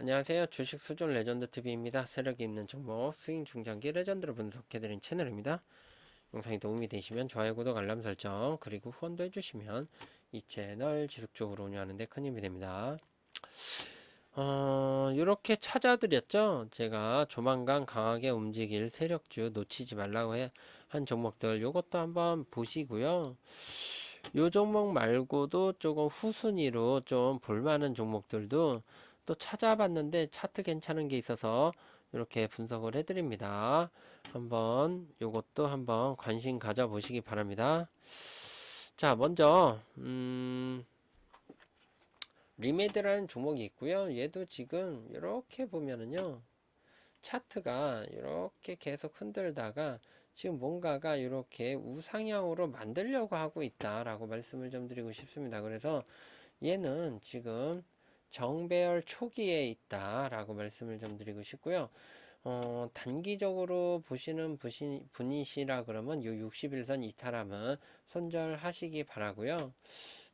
안녕하세요. 주식 수준 레전드 TV입니다. 세력이 있는 종목 스윙 중장기 레전드를 분석해드린 채널입니다. 영상이 도움이 되시면 좋아요, 구독, 알람 설정 그리고 후원도 해주시면 이 채널 지속적으로 운영하는데 큰 힘이 됩니다. 어, 이렇게 찾아드렸죠. 제가 조만간 강하게 움직일 세력주 놓치지 말라고 해, 한 종목들 요것도 한번 보시고요. 요 종목 말고도 조금 후순위로 좀 볼만한 종목들도 또 찾아봤는데 차트 괜찮은 게 있어서 이렇게 분석을 해드립니다. 한번 요것도 한번 관심 가져보시기 바랍니다. 자, 먼저 음, 리메드라는 종목이 있고요. 얘도 지금 이렇게 보면은요. 차트가 이렇게 계속 흔들다가 지금 뭔가가 이렇게 우상향으로 만들려고 하고 있다라고 말씀을 좀 드리고 싶습니다. 그래서 얘는 지금 정배열 초기에 있다라고 말씀을 좀 드리고 싶고요. 어, 단기적으로 보시는 부시, 분이시라 그러면 요 61선 이탈함은 손절하시기 바라고요.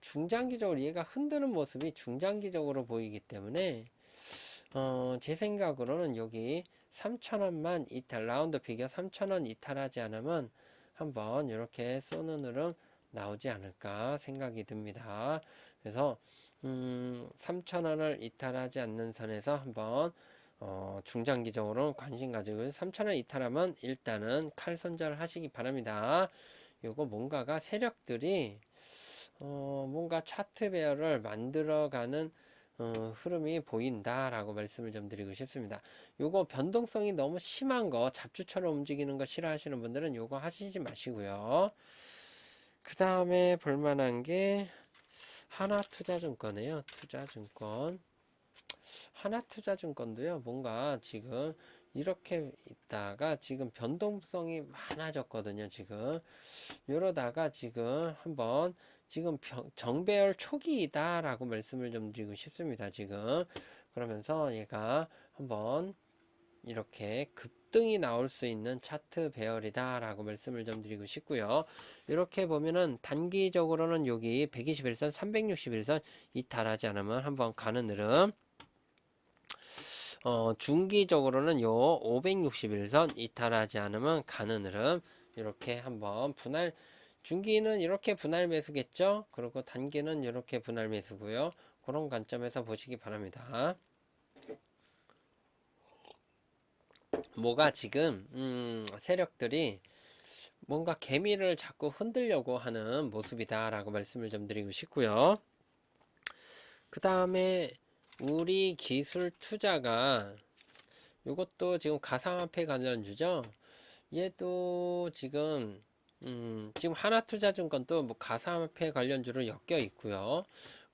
중장기적으로 얘가 흔드는 모습이 중장기적으로 보이기 때문에 어, 제 생각으로는 여기 3,000원만 이탈, 라운드 비교 3,000원 이탈하지 않으면 한번 이렇게 쏘는 흐름 나오지 않을까 생각이 듭니다. 그래서, 음, 3,000원을 이탈하지 않는 선에서 한번, 어, 중장기적으로 관심 가지고 3,000원 이탈하면 일단은 칼 손절 하시기 바랍니다. 요거 뭔가가 세력들이, 어, 뭔가 차트 배열을 만들어가는 어, 흐름이 보인다라고 말씀을 좀 드리고 싶습니다. 요거 변동성이 너무 심한 거, 잡주처럼 움직이는 거 싫어하시는 분들은 요거 하시지 마시고요. 그 다음에 볼만한 게 하나투자증권이에요. 투자증권. 하나투자증권도요. 뭔가 지금 이렇게 있다가 지금 변동성이 많아졌거든요. 지금 이러다가 지금 한번 지금 병, 정배열 초기이다라고 말씀을 좀 드리고 싶습니다. 지금 그러면서 얘가 한번 이렇게 급등이 나올 수 있는 차트 배열이다 라고 말씀을 좀 드리고 싶고요. 이렇게 보면은 단기적으로는 여기 121선, 361선 이탈하지 않으면 한번 가는 흐름. 어, 중기적으로는 요 561선 이탈하지 않으면 가는 흐름. 이렇게 한번 분할 중기는 이렇게 분할 매수겠죠? 그리고 단기는 이렇게 분할 매수고요. 그런 관점에서 보시기 바랍니다. 뭐가 지금 음, 세력들이 뭔가 개미를 자꾸 흔들려고 하는 모습이다라고 말씀을 좀 드리고 싶고요. 그 다음에 우리 기술 투자가 이것도 지금 가상화폐 관련주죠. 얘도 지금 음, 지금 하나투자증권도 뭐 가상화폐 관련주로 엮여 있고요.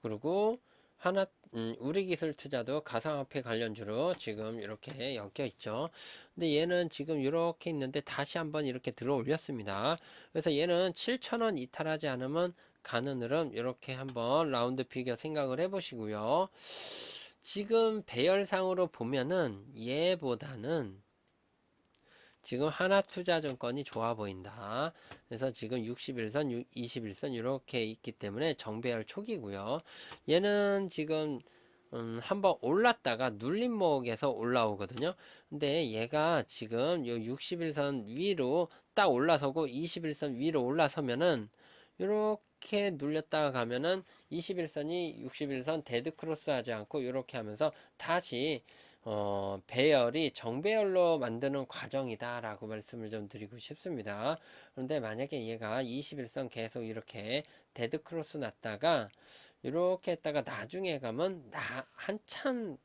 그리고 하나 음, 우리 기술 투자도 가상화폐 관련주로 지금 이렇게 엮여 있죠. 근데 얘는 지금 이렇게 있는데 다시 한번 이렇게 들어 올렸습니다. 그래서 얘는 7,000원 이탈하지 않으면 가는 흐름 이렇게 한번 라운드 피겨 생각을 해보시고요. 지금 배열상으로 보면은 얘보다는 지금 하나투자증권이 좋아 보인다. 그래서 지금 61선, 21선 이렇게 있기 때문에 정배열 초기고요. 얘는 지금 음, 한번 올랐다가 눌림목에서 올라오거든요. 근데 얘가 지금 요 61선 위로 딱 올라서고 21선 위로 올라서면은 이렇게 눌렸다가 가면은 21선이 61선 데드 크로스 하지 않고 이렇게 하면서 다시 어, 배열이 정배열로 만드는 과정이다라고 말씀을 좀 드리고 싶습니다. 그런데 만약에 얘가 21선 계속 이렇게 데드 크로스 났다가 이렇게 했다가 나중에 가면 나 한참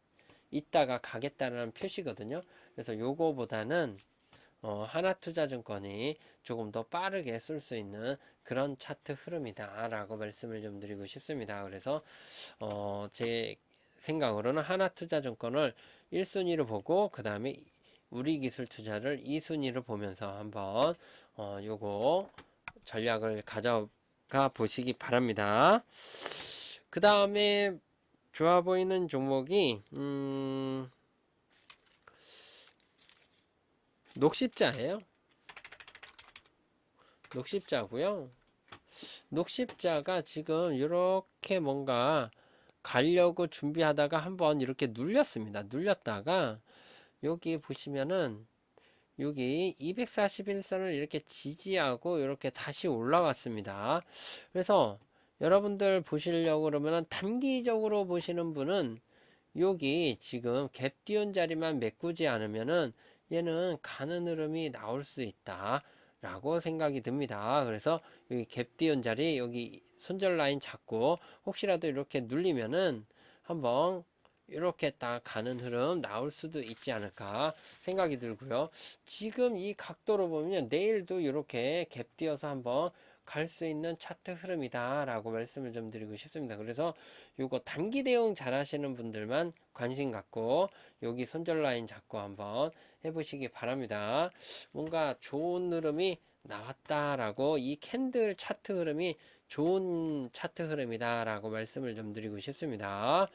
있다가 가겠다는 표시거든요. 그래서 요거보다는 어, 하나투자증권이 조금 더 빠르게 쓸 수 있는 그런 차트 흐름이다 라고 말씀을 좀 드리고 싶습니다. 그래서 어, 제 생각으로는 하나투자증권을 1순위로 보고 그 다음에 우리 기술 투자를 2순위로 보면서 한번 어, 요거 전략을 가져가 보시기 바랍니다. 그 다음에 좋아 보이는 종목이 음, 녹십자예요. 녹십자고요. 녹십자가 지금 이렇게 뭔가 가려고 준비하다가 한번 이렇게 눌렸습니다. 눌렸다가 여기 보시면은 여기 241선을 이렇게 지지하고 이렇게 다시 올라왔습니다. 그래서 여러분들 보시려고 그러면은 단기적으로 보시는 분은 여기 지금 갭 띄운 자리만 메꾸지 않으면은 얘는 가는 흐름이 나올 수 있다. 라고 생각이 듭니다. 그래서 여기 갭 띄운 자리 여기 손절 라인 잡고 혹시라도 이렇게 눌리면은 한번 이렇게 딱 가는 흐름 나올 수도 있지 않을까 생각이 들고요. 지금 이 각도로 보면 내일도 이렇게 갭 띄어서 한번 갈 수 있는 차트 흐름이다 라고 말씀을 좀 드리고 싶습니다. 그래서 요거 단기 대응 잘 하시는 분들만 관심 갖고 여기 손절 라인 잡고 한번 해보시기 바랍니다. 뭔가 좋은 흐름이 나왔다 라고 이 캔들 차트 흐름이 좋은 차트 흐름이다 라고 말씀을 좀 드리고 싶습니다.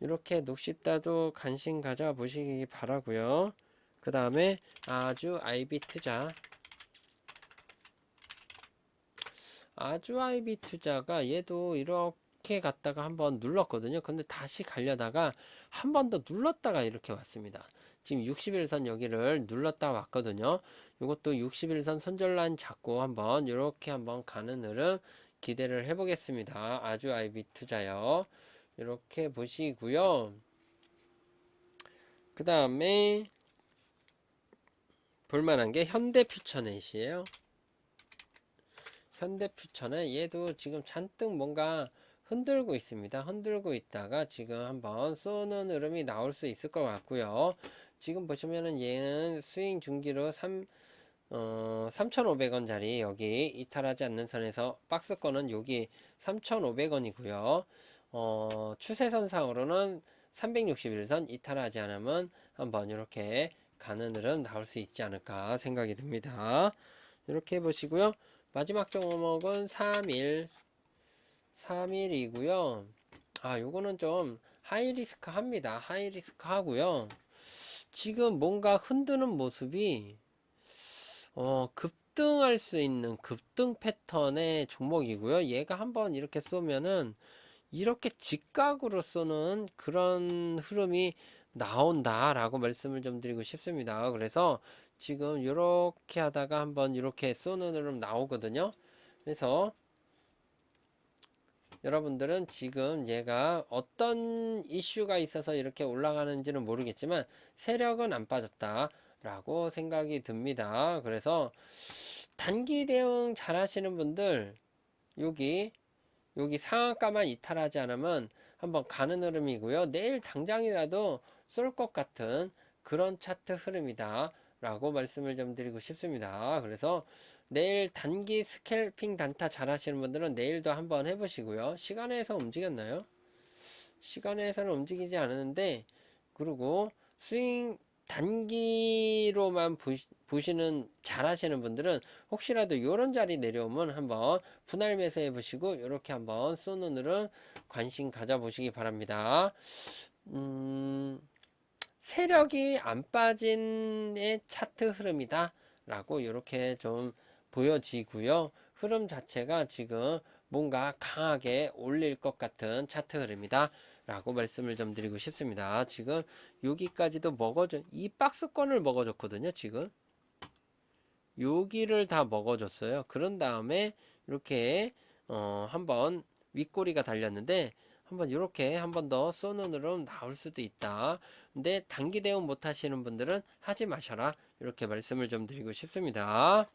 이렇게 녹십다도 관심 가져 보시기 바라고요. 그 다음에 아주 IB 투자 아주 IB 투자가 얘도 이렇게 갔다가 한번 눌렀거든요. 근데 다시 가려다가 한 번 더 눌렀다가 이렇게 왔습니다. 지금 61선 여기를 눌렀다 왔거든요. 이것도 61선 손절란 잡고 한번 이렇게 한번 가는 흐름 기대를 해보겠습니다. 아주 IB 투자요. 이렇게 보시고요. 그 다음에 볼만한 게 현대 퓨처넷이에요. 현대퓨처넷 얘도 지금 잔뜩 뭔가 흔들고 있습니다. 흔들고 있다가 지금 한번 쏘는 흐름이 나올 수 있을 것 같고요. 지금 보시면은 얘는 스윙 중기로 3, 어, 3,500원짜리 여기 이탈하지 않는 선에서 박스권은 여기 3,500원이고요. 어, 추세선상으로는 361선 이탈하지 않으면 한번 이렇게 가는 흐름 나올 수 있지 않을까 생각이 듭니다. 이렇게 보시고요. 마지막 종목은 3일 3일이고요. 아, 요거는 좀 하이리스크 합니다. 하이리스크 하고요. 지금 뭔가 흔드는 모습이 어, 급등할 수 있는 급등 패턴의 종목이고요. 얘가 한번 이렇게 쏘면은 이렇게 직각으로 쏘는 그런 흐름이 나온다라고 말씀을 좀 드리고 싶습니다. 그래서 지금 이렇게 하다가 한번 이렇게 쏘는 흐름 나오거든요. 그래서 여러분들은 지금 얘가 어떤 이슈가 있어서 이렇게 올라가는지는 모르겠지만 세력은 안 빠졌다 라고 생각이 듭니다. 그래서 단기 대응 잘 하시는 분들 여기 여기 상한가만 이탈하지 않으면 한번 가는 흐름이고요. 내일 당장이라도 쏠 것 같은 그런 차트 흐름이다 라고 말씀을 좀 드리고 싶습니다. 그래서 내일 단기 스캘핑 단타 잘 하시는 분들은 내일도 한번 해보시고요. 시간에서 움직였나요? 시간에서는 움직이지 않았는데, 그리고 스윙 단기로만 보시, 는 잘 하시는 분들은 혹시라도 이런 자리 내려오면 한번 분할 매수 해 보시고, 이렇게 한번 흐름 관심 가져보시기 바랍니다. 음, 세력이 안 빠진의 차트 흐름이다. 라고 이렇게 좀 보여지고요. 흐름 자체가 지금 뭔가 강하게 올릴 것 같은 차트 흐름이다. 라고 말씀을 좀 드리고 싶습니다. 지금 여기까지도 먹어줘, 이 박스권을 먹어줬거든요. 지금. 여기를 다 먹어줬어요. 그런 다음에 이렇게, 어, 한번 윗꼬리가 달렸는데, 한번 이렇게 한 번 더 쏘는 으로 나올 수도 있다. 근데 단기 대응 못 하시는 분들은 하지 마셔라. 이렇게 말씀을 좀 드리고 싶습니다.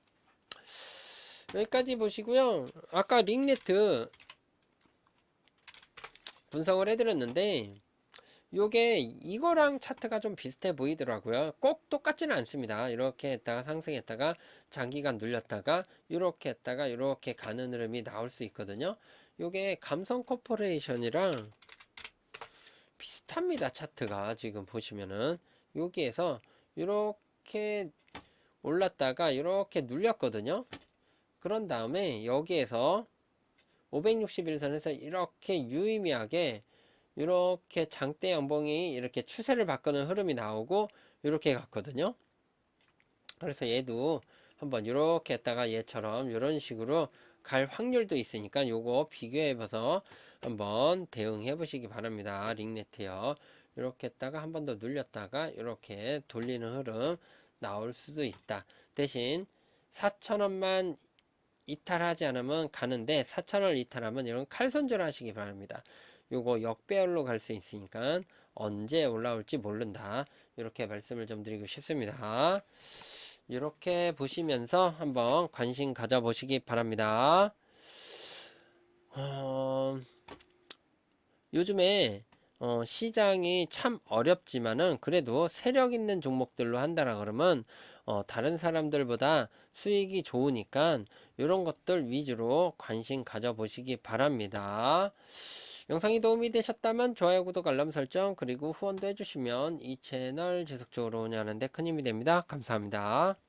여기까지 보시고요. 아까 링네트 분석을 해드렸는데 요게 이거랑 차트가 좀 비슷해 보이더라고요. 꼭 똑같지는 않습니다. 이렇게 했다가 상승했다가 장기간 눌렸다가 이렇게 했다가 이렇게 가는 흐름이 나올 수 있거든요. 요게 감성 코퍼레이션이랑 비슷합니다. 차트가 지금 보시면은 여기에서 이렇게 올랐다가 이렇게 눌렸거든요. 그런 다음에 여기에서 561선에서 이렇게 유의미하게 이렇게 장대 연봉이 이렇게 추세를 바꾸는 흐름이 나오고 이렇게 갔거든요. 그래서 얘도 한번 이렇게 했다가 얘처럼 이런 식으로 갈 확률도 있으니까 요거 비교해 봐서 한번 대응해 보시기 바랍니다. 링네트요. 이렇게 했다가 한 번 더 눌렸다가 이렇게 돌리는 흐름 나올 수도 있다. 대신 4천원만 이탈하지 않으면 가는데 4천원 이탈하면 이런 칼손절 하시기 바랍니다. 요거 역배열로 갈 수 있으니까 언제 올라올지 모른다. 이렇게 말씀을 좀 드리고 싶습니다. 이렇게 보시면서 한번 관심 가져보시기 바랍니다. 어, 요즘에 어, 시장이 참 어렵지만은 그래도 세력 있는 종목들로 한다라 그러면 어, 다른 사람들보다 수익이 좋으니까 이런 것들 위주로 관심 가져보시기 바랍니다. 영상이 도움이 되셨다면 좋아요, 구독, 알람 설정 그리고 후원도 해주시면 이 채널 지속적으로 운영하는데 큰 힘이 됩니다. 감사합니다.